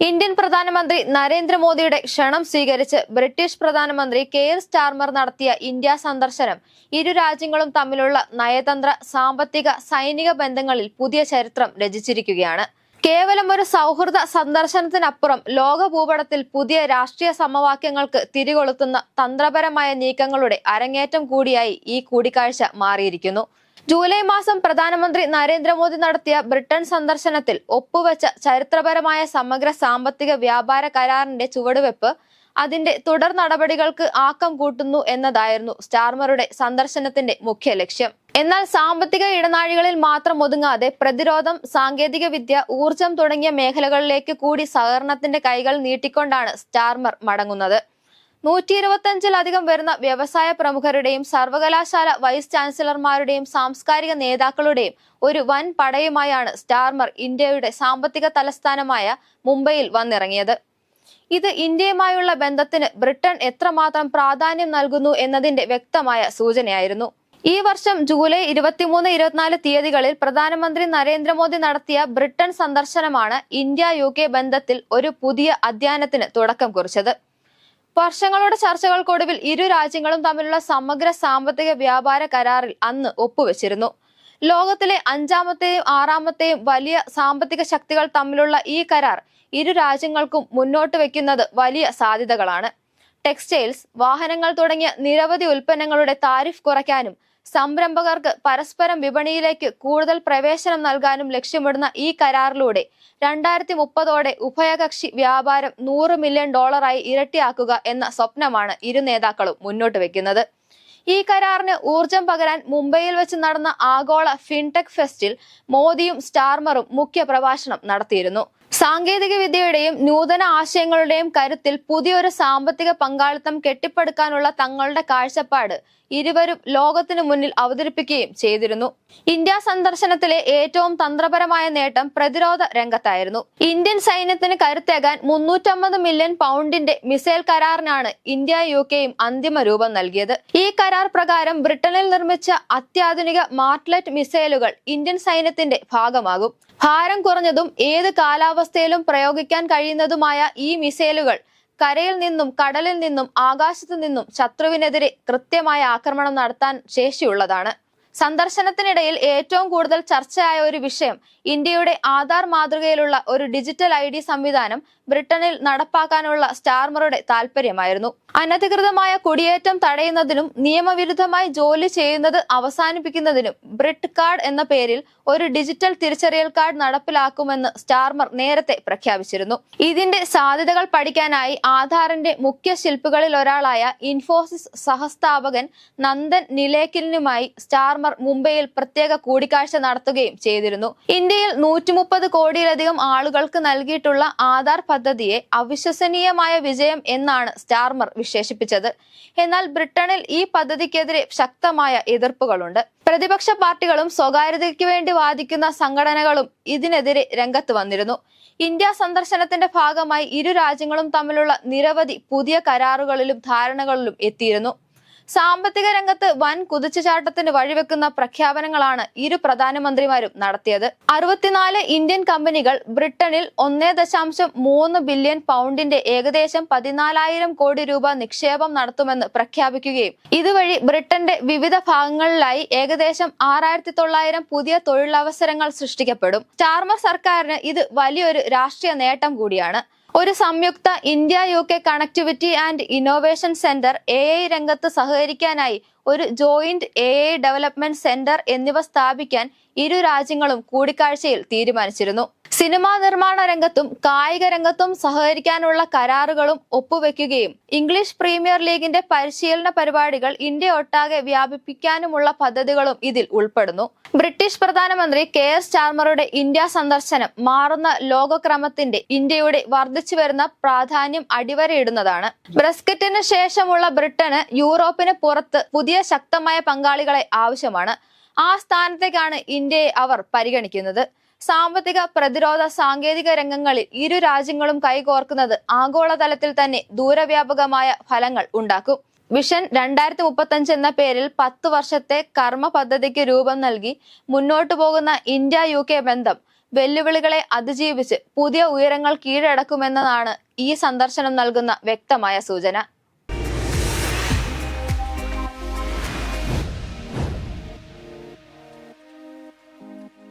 Indian പ്രധാനമന്ത്രി നരേന്ദ്രമോദിയുടെ ക്ഷണം സ്വീകരിച്ച് ബ്രിട്ടീഷ് പ്രധാനമന്ത്രി കെയർ സ്റ്റാർമർ നടത്തിയ ഇന്ത്യ സന്ദർശനം ഇരു രാജ്യങ്ങളും തമ്മിലുള്ള നയതന്ത്ര സാമ്പത്തിക സൈനിക ബന്ധങ്ങളിൽ പുതിയ ചരിത്രം രചിച്ചിരിക്കുകയാണ്. കേവലം ഒരു സൗഹൃദ സന്ദർശനത്തിനപ്പുറം ലോക ഭൂപടത്തിൽ പുതിയ രാഷ്ട്രീയ സമവാക്യങ്ങൾക്ക് തിരികൊളുത്തുന്ന തന്ത്രപരമായ നീക്കങ്ങളുടെ അരങ്ങേറ്റം കൂടിയായി ഈ കൂടിക്കാഴ്ച മാറിയിരിക്കുന്നു. ജൂലൈ മാസം പ്രധാനമന്ത്രി നരേന്ദ്രമോദി നടത്തിയ ബ്രിട്ടൻ സന്ദർശനത്തിൽ ഒപ്പുവെച്ച ചരിത്രപരമായ സമഗ്ര സാമ്പത്തിക വ്യാപാര കരാറിന്റെ ചുവടുവെപ്പ് അതിന്റെ തുടർ നടപടികൾക്ക് ആക്കം കൂട്ടുന്നു എന്നതായിരുന്നു സ്റ്റാർമറുടെ സന്ദർശനത്തിന്റെ മുഖ്യ ലക്ഷ്യം. എന്നാൽ സാമ്പത്തിക ഇടനാഴികളിൽ മാത്രം ഒതുങ്ങാതെ പ്രതിരോധം സാങ്കേതിക വിദ്യ ഊർജം തുടങ്ങിയ മേഖലകളിലേക്ക് കൂടി സഹകരണത്തിന്റെ കൈകൾ നീട്ടിക്കൊണ്ടാണ് സ്റ്റാർമർ മടങ്ങുന്നത്. നൂറ്റി ഇരുപത്തഞ്ചിലധികം വരുന്ന വ്യവസായ പ്രമുഖരുടെയും സർവകലാശാല വൈസ് ചാൻസലർമാരുടെയും സാംസ്കാരിക നേതാക്കളുടെയും ഒരു വൻ പടയുമായാണ് സ്റ്റാർമർ ഇന്ത്യയുടെ സാമ്പത്തിക തലസ്ഥാനമായ മുംബൈയിൽ വന്നിറങ്ങിയത്. ഇത് ഇന്ത്യയുമായുള്ള ബന്ധത്തിന് ബ്രിട്ടൻ എത്രമാത്രം പ്രാധാന്യം നൽകുന്നു എന്നതിന്റെ വ്യക്തമായ സൂചനയായിരുന്നു. ഈ വർഷം ജൂലൈ ഇരുപത്തിമൂന്ന് ഇരുപത്തിനാല് തീയതികളിൽ പ്രധാനമന്ത്രി നരേന്ദ്രമോദി നടത്തിയ ബ്രിട്ടൻ സന്ദർശനമാണ് ഇന്ത്യ യു ബന്ധത്തിൽ ഒരു പുതിയ അധ്യയനത്തിന് തുടക്കം കുറിച്ചത്. വർഷങ്ങളുടെ ചർച്ചകൾക്കൊടുവിൽ ഇരു രാജ്യങ്ങളും തമ്മിലുള്ള സമഗ്ര സാമ്പത്തിക വ്യാപാര കരാറിൽ അന്ന് ഒപ്പുവെച്ചിരുന്നു. ലോകത്തിലെ അഞ്ചാമത്തെയും ആറാമത്തെയും വലിയ സാമ്പത്തിക ശക്തികൾ തമ്മിലുള്ള ഈ കരാർ ഇരു രാജ്യങ്ങൾക്കും മുന്നോട്ട് വെക്കുന്നത് വലിയ സാധ്യതകളാണ്. ടെക്സ്റ്റൈൽസ് വാഹനങ്ങൾ തുടങ്ങിയ നിരവധി ഉൽപ്പന്നങ്ങളുടെ താരിഫ് കുറയ്ക്കാനും സംരംഭകർക്ക് പരസ്പരം വിപണിയിലേക്ക് കൂടുതൽ പ്രവേശനം നൽകാനും ലക്ഷ്യമിടുന്ന ഈ കരാറിലൂടെ രണ്ടായിരത്തി മുപ്പതോടെ ഉഭയകക്ഷി വ്യാപാരം നൂറ് മില്യൺ ഡോളറായി ഇരട്ടിയാക്കുക എന്ന സ്വപ്നമാണ് ഇരു നേതാക്കളും മുന്നോട്ട് വെക്കുന്നത്. ഈ കരാറിന് ഊർജം പകരാൻ മുംബൈയിൽ വെച്ച് നടന്ന ആഗോള ഫിൻടെക് ഫെസ്റ്റിൽ മോദിയും സ്റ്റാർമറും മുഖ്യ പ്രഭാഷണം നടത്തിയിരുന്നു. സാങ്കേതിക വിദ്യയുടെയും നൂതന ആശയങ്ങളുടെയും കരുത്തിൽ പുതിയൊരു സാമ്പത്തിക പങ്കാളിത്തം കെട്ടിപ്പടുക്കാനുള്ള തങ്ങളുടെ കാഴ്ചപ്പാട് ഇരുവരും ലോകത്തിനു മുന്നിൽ അവതരിപ്പിക്കുകയും ചെയ്തിരുന്നു. ഇന്ത്യ സന്ദർശനത്തിലെ ഏറ്റവും തന്ത്രപരമായ നേട്ടം പ്രതിരോധ രംഗത്തായിരുന്നു. ഇന്ത്യൻ സൈന്യത്തിന് കരുത്തേകാൻ മുന്നൂറ്റമ്പത് മില്യൺ പൗണ്ടിന്റെ മിസൈൽ കരാറിനാണ് ഇന്ത്യ യു കെയും അന്തിമ രൂപം നൽകിയത്. ഈ കരാർ പ്രകാരം ബ്രിട്ടനിൽ നിർമ്മിച്ച അത്യാധുനിക മാർട്ട്ലറ്റ് മിസൈലുകൾ ഇന്ത്യൻ സൈന്യത്തിന്റെ ഭാഗമാകും. ഭാരം കുറഞ്ഞതും ഏത് കാലാവസ്ഥയിലും പ്രയോഗിക്കാൻ കഴിയുന്നതുമായ ഈ മിസൈലുകൾ കരയിൽ നിന്നും കടലിൽ നിന്നും ആകാശത്തു നിന്നും ശത്രുവിനെതിരെ കൃത്യമായ ആക്രമണം നടത്താൻ ശേഷിയുള്ളതാണ്. സന്ദർശനത്തിനിടയിൽ ഏറ്റവും കൂടുതൽ ചർച്ചയായ ഒരു വിഷയം ഇന്ത്യയുടെ ആധാർ മാതൃകയിലുള്ള ഒരു ഡിജിറ്റൽ ഐ ഡി സംവിധാനം ബ്രിട്ടനിൽ നടപ്പാക്കാനുള്ള സ്റ്റാർമറുടെ താൽപര്യമായിരുന്നു അനധികൃതമായ കുടിയേറ്റം തടയുന്നതിനും നിയമവിരുദ്ധമായി ജോലി ചെയ്യുന്നത് അവസാനിപ്പിക്കുന്നതിനും ബ്രിട്ട് കാർഡ് എന്ന പേരിൽ ഒരു ഡിജിറ്റൽ തിരിച്ചറിയൽ കാർഡ് നടപ്പിലാക്കുമെന്ന് സ്റ്റാർമർ നേരത്തെ പ്രഖ്യാപിച്ചിരുന്നു. ഇതിന്റെ സാധ്യതകൾ പഠിക്കാനായി ആധാറിന്റെ മുഖ്യ ശില്പികളിൽ ഒരാളായ ഇൻഫോസിസ് സഹസ്ഥാപകൻ നന്ദൻ നിലേക്കലിനുമായി സ്റ്റാർമർ മുംബൈയിൽ പ്രത്യേക കൂടിക്കാഴ്ച നടത്തുകയും ചെയ്തിരുന്നു. ഇന്ത്യയിൽ നൂറ്റി മുപ്പത് കോടിയിലധികം ആളുകൾക്ക് നൽകിയിട്ടുള്ള ആധാർ പദ്ധതിയെ അവിശ്വസനീയമായ വിജയം എന്നാണ് സ്റ്റാർമർ വിശേഷിപ്പിച്ചത്. എന്നാൽ ബ്രിട്ടനിൽ ഈ പദ്ധതിക്കെതിരെ ശക്തമായ എതിർപ്പുകളുണ്ട്. പ്രതിപക്ഷ പാർട്ടികളും സ്വകാര്യതയ്ക്ക് വേണ്ടി വാദിക്കുന്ന സംഘടനകളും ഇതിനെതിരെ രംഗത്ത് വന്നിരുന്നു. ഇന്ത്യ സന്ദർശനത്തിന്റെ ഭാഗമായി ഇരു രാജ്യങ്ങളും തമ്മിലുള്ള നിരവധി പുതിയ കരാറുകളിലും ധാരണകളിലും എത്തിയിരുന്നു. സാമ്പത്തിക രംഗത്ത് വൻ കുതിച്ചുചാട്ടത്തിന് വഴിവെക്കുന്ന പ്രഖ്യാപനങ്ങളാണ് ഇരു പ്രധാനമന്ത്രിമാരും നടത്തിയത്. അറുപത്തിനാല് ഇന്ത്യൻ കമ്പനികൾ ബ്രിട്ടനിൽ ഒന്നേ ദശാംശം മൂന്ന് ബില്യൺ പൗണ്ടിന്റെ ഏകദേശം പതിനാലായിരം കോടി രൂപ നിക്ഷേപം നടത്തുമെന്ന് പ്രഖ്യാപിക്കുകയും ഇതുവഴി ബ്രിട്ടന്റെ വിവിധ ഭാഗങ്ങളിലായി ഏകദേശം ആറായിരത്തി തൊള്ളായിരം പുതിയ തൊഴിലവസരങ്ങൾ സൃഷ്ടിക്കപ്പെടും. ചാർമർ സർക്കാരിന് ഇത് വലിയൊരു രാഷ്ട്രീയ നേട്ടം കൂടിയാണ്. ഒരു സംയുക്ത India U K connectivity and innovation centre A I രംഗത്ത് സഹകരിക്കാനായി ഒരു joint A I development centre എന്നിവ സ്ഥാപിക്കാൻ ഇരു രാജ്യങ്ങളും കൂടിക്കാഴ്ചയിൽ തീരുമാനിച്ചിരുന്നു. സിനിമാ നിർമ്മാണ രംഗത്തും കായിക രംഗത്തും സഹകരിക്കാനുള്ള കരാറുകളും ഒപ്പുവെക്കുകയും ഇംഗ്ലീഷ് പ്രീമിയർ ലീഗിന്റെ പരിശീലന പരിപാടികൾ ഇന്ത്യ ഒട്ടാകെ വ്യാപിപ്പിക്കാനുമുള്ള പദ്ധതികളും ഇതിൽ ഉൾപ്പെടുന്നു. ബ്രിട്ടീഷ് പ്രധാനമന്ത്രി കെ എസ് ചാർമറുടെ ഇന്ത്യ സന്ദർശനം മാറുന്ന ലോകക്രമത്തിന്റെ ഇന്ത്യയുടെ വർദ്ധിച്ചു വരുന്ന പ്രാധാന്യം അടിവരയിടുന്നതാണ്. ബ്രസ്കറ്റിന് ശേഷമുള്ള ബ്രിട്ടന് യൂറോപ്പിന് പുറത്ത് പുതിയ ശക്തമായ പങ്കാളികളെ ആവശ്യമാണ്. ആ സ്ഥാനത്തേക്കാണ് ഇന്ത്യയെ അവർ പരിഗണിക്കുന്നത്. സാമ്പത്തിക പ്രതിരോധ സാങ്കേതിക രംഗങ്ങളിൽ ഇരു രാജ്യങ്ങളും കൈകോർക്കുന്നത് ആഗോളതലത്തിൽ തന്നെ ദൂരവ്യാപകമായ ഫലങ്ങൾ ഉണ്ടാക്കും. വിഷൻ രണ്ടായിരത്തി മുപ്പത്തഞ്ച് എന്ന പേരിൽ പത്ത് വർഷത്തെ കർമ്മ പദ്ധതിക്ക് രൂപം നൽകി മുന്നോട്ടു പോകുന്ന ഇന്ത്യ യു കെ ബന്ധം വെല്ലുവിളികളെ അതിജീവിച്ച് പുതിയ ഉയരങ്ങൾ കീഴടക്കുമെന്നതാണ് ഈ സന്ദർശനം നൽകുന്ന വ്യക്തമായ സൂചന.